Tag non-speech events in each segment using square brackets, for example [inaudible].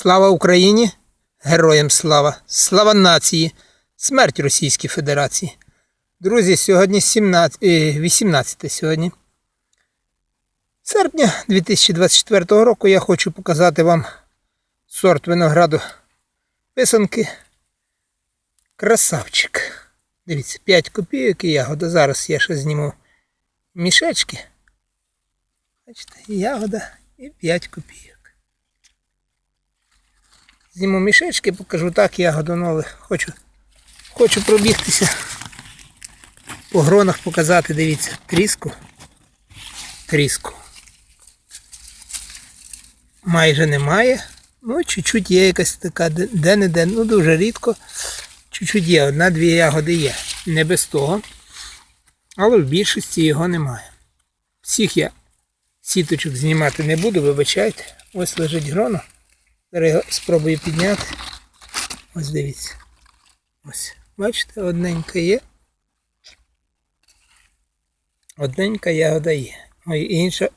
Слава Україні! Героям слава! Слава нації! Смерть Російській Федерації! Друзі, сьогодні 17, е, 18 сьогодні. Серпня 2024 року я хочу показати вам сорт винограду писанки. Красавчик. Дивіться, 5 копійок і ягода. Зараз я ще зніму мішечки. Бачите, ягода і 5 копійок. Зніму мішечки, покажу так ягоду нових. Хочу, хочу пробігтися. По гронах показати, дивіться, тріску. Тріску. Майже немає. Ну, чуть-чуть є якась така, де- де-не-де, ну дуже рідко. Чуть-чуть є, одна-дві ягоди є. Не без того. Але в більшості його немає. Всіх я сіточок знімати не буду, вибачайте. Ось лежить гроно. Зараз спробую підняти. Ось дивіться. Ось. Бачите, одненька є. Одненька ягода є. Ой, інша,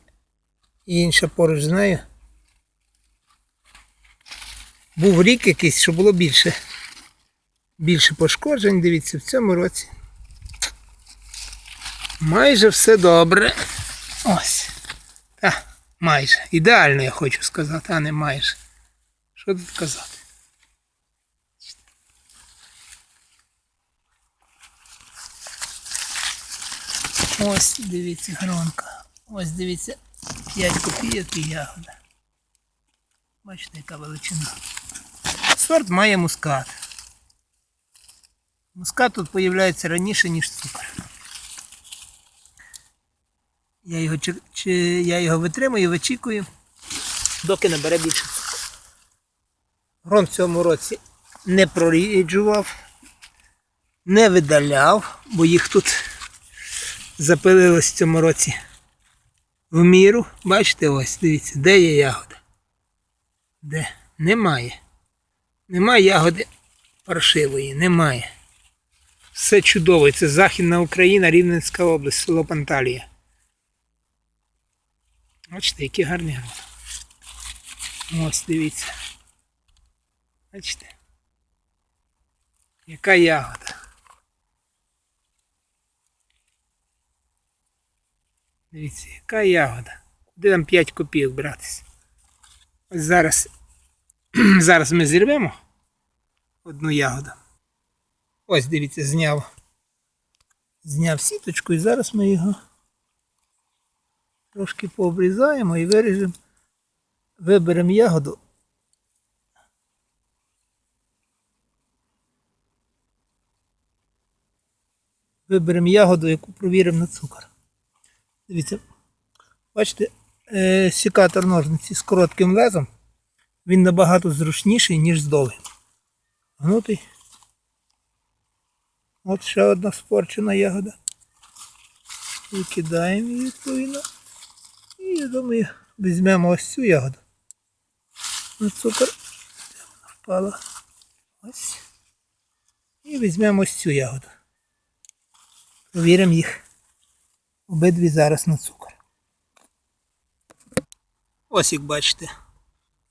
інша поруч з нею. Був рік якийсь, що було більше. Більше пошкоджень, дивіться, в цьому році. Майже все добре. Ось. Та, майже. Ідеально, я хочу сказати, а не майже. Що тут казати? Ось дивіться гронка. Ось дивіться 5 копійок і ягода. Бачите, яка величина. Сорт має мускат. Мускат тут появляється раніше, ніж цукор. Я його, чи, я його витримую, вичікую, доки набере більше. Грон в цьому році не проріджував, не видаляв, бо їх тут запилилось в цьому році в міру. Бачите, ось, дивіться, де є ягода? Де? Немає. Немає ягоди паршивої, немає. Все чудово. Це Західна Україна, Рівненська область, село Панталія. Бачите, які гарні грони. Ось дивіться. Бачите? Яка ягода. Дивіться, яка ягода. Куди нам 5 копійок братися? Ось зараз, [clears throat] зараз ми зірвемо одну ягоду. Ось дивіться, зняв. Зняв сіточку і зараз ми його трошки пообрізаємо і виріжемо. Виберемо ягоду. Виберемо ягоду, яку провіримо на цукор. Дивіться, бачите, е, сікатор ножниці з коротким лезом, він набагато зручніший, ніж з довгим. Гнутий. От ще одна спорчена ягода. І кидаємо її відповідно. І я думаю, візьмемо ось цю ягоду. На цукор. Вона впала? Ось. І візьмемо ось цю ягоду. Провіримо їх обидві зараз на цукор. Ось як бачите,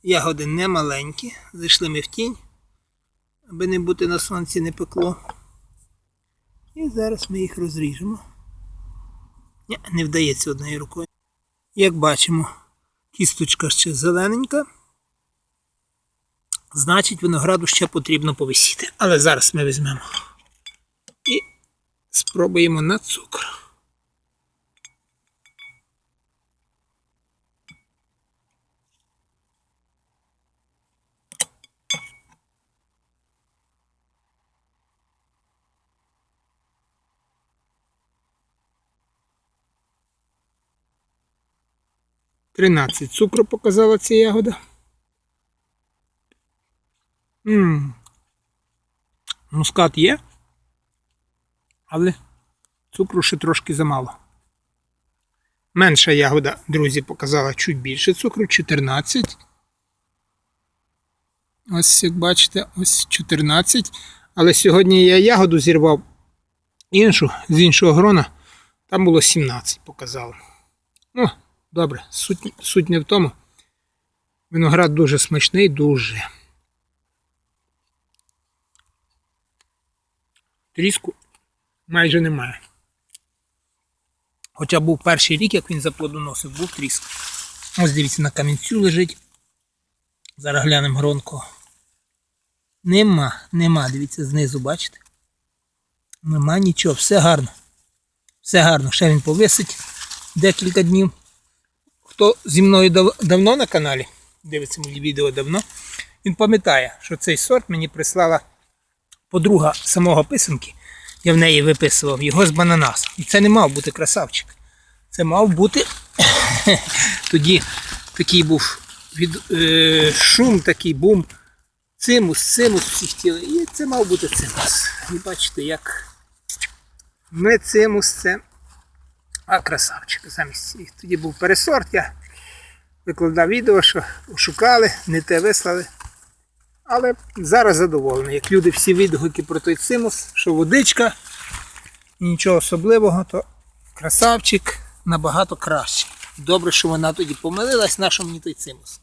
ягоди не маленькі. Зайшли ми в тінь, аби не бути на сонці не пекло. І зараз ми їх розріжемо. Ні, не вдається однією рукою. Як бачимо, кісточка ще зелененька. Значить, винограду ще потрібно повисіти. Але зараз ми візьмемо спробуємо на цукор. Тринадцять цукру показала ця ягода. Ммм. Мускат є, але цукру ще трошки замало. Менша ягода, друзі, показала чуть більше цукру 14. Ось, як бачите, ось 14. Але сьогодні я ягоду зірвав іншу, з іншого грона. Там було 17, показало. Ну, добре, суть, суть не в тому. Виноград дуже смачний, дуже. Тріску майже немає. Хоча був перший рік, як він заплодоносив, був тріск. Ось дивіться, на камінцю лежить. Зараз глянемо гронко. Нема, нема, дивіться, знизу, бачите? Нема нічого, все гарно. Все гарно. Ще він повисить декілька днів. Хто зі мною дав- давно на каналі, дивиться мої відео давно, він пам'ятає, що цей сорт мені прислала подруга самого писанки. Я в неї виписував його з бананаса. І це не мав бути красавчик. Це мав бути [coughs] тоді такий був від, е, шум, такий бум. Цимус, цимус всі хотіли. І це мав бути цимус. І бачите, як не цимус це, а красавчик замість цих. Тоді був пересорт, я викладав відео, що шукали, не те вислали. Але зараз задоволений. Як люди всі відгуки про той цимус, що водичка, і нічого особливого, то красавчик набагато кращий. Добре, що вона тоді помилилась, на що мені той цимус.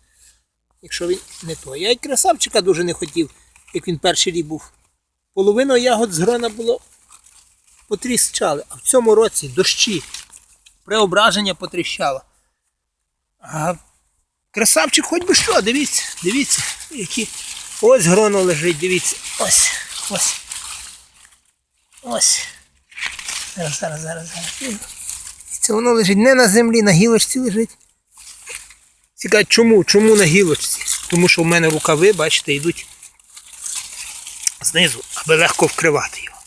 Якщо він не той. Я й красавчика дуже не хотів, як він перший рік був. Половину ягод з грона було потріщали, а в цьому році дощі, преображення потріщало. А красавчик хоч би що, дивіться, дивіться, які. Ось гроно лежить, дивіться. Ось, ось. Ось. Зараз, зараз, зараз, зараз. Це воно лежить не на землі, на гілочці лежить. Цікаво, чому? Чому на гілочці? Тому що в мене рукави, бачите, йдуть знизу, аби легко вкривати його.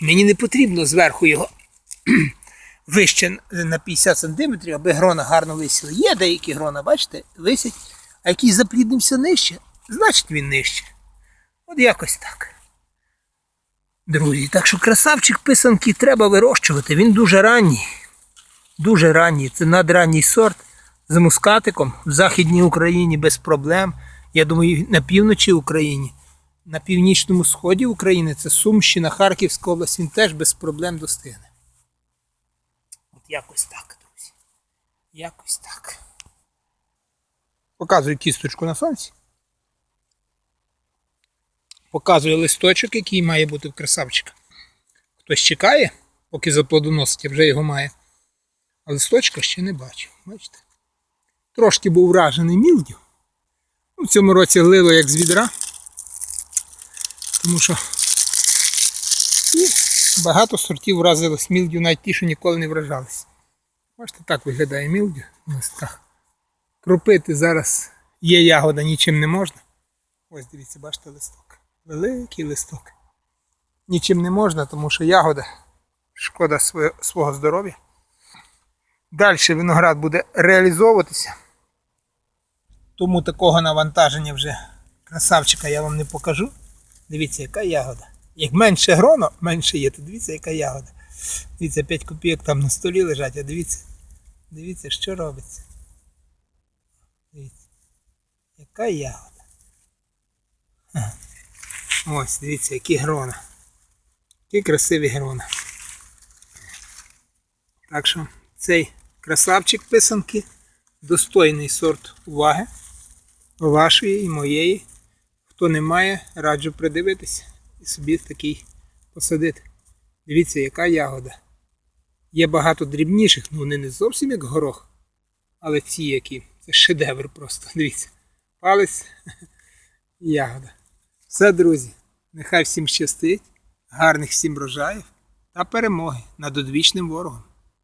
І мені не потрібно зверху його [clears throat] вище на 50 см, аби грона гарно висіли. Є деякі грона, бачите, висять, а який запліднився нижче, значить він нижче. От якось так. Друзі, так що красавчик писанки треба вирощувати. Він дуже ранній. Дуже ранній. Це надранній сорт з мускатиком в Західній Україні без проблем. Я думаю, на півночі України, на північному сході України, це Сумщина, Харківська область, він теж без проблем достигне. От якось так, друзі. Якось так. Показую кісточку на сонці. Показую листочок, який має бути в красавчика. Хтось чекає, поки заплодоносить, а вже його має. А листочка ще не бачу. Бачите? Трошки був вражений мілдю. Ну, В цьому році лило як з відра. Тому що і багато сортів вразилось мілдю, навіть ті, що ніколи не вражались. Бачите, так виглядає мілдю в листках. Кропити зараз є ягода, нічим не можна. Ось дивіться, бачите листок. Великий листок. Нічим не можна, тому що ягода шкода свого здоров'я. Далі виноград буде реалізовуватися. Тому такого навантаження вже красавчика я вам не покажу. Дивіться, яка ягода. Як менше гроно, менше є, то дивіться, яка ягода. Дивіться, 5 копійок там на столі лежать, а дивіться, дивіться, що робиться. Дивіться, яка ягода. Ось, дивіться, які грона. Які красиві грона. Так що цей красавчик писанки достойний сорт уваги вашої і моєї. Хто не має, раджу придивитися і собі такий посадити. Дивіться, яка ягода. Є багато дрібніших, ну вони не зовсім як горох. Але ці які. Це шедевр просто. [laughs] Дивіться. Палець [laughs] ягода. Все, друзі. Нехай всім щастить, гарних всім врожаїв та перемоги над одвічним ворогом.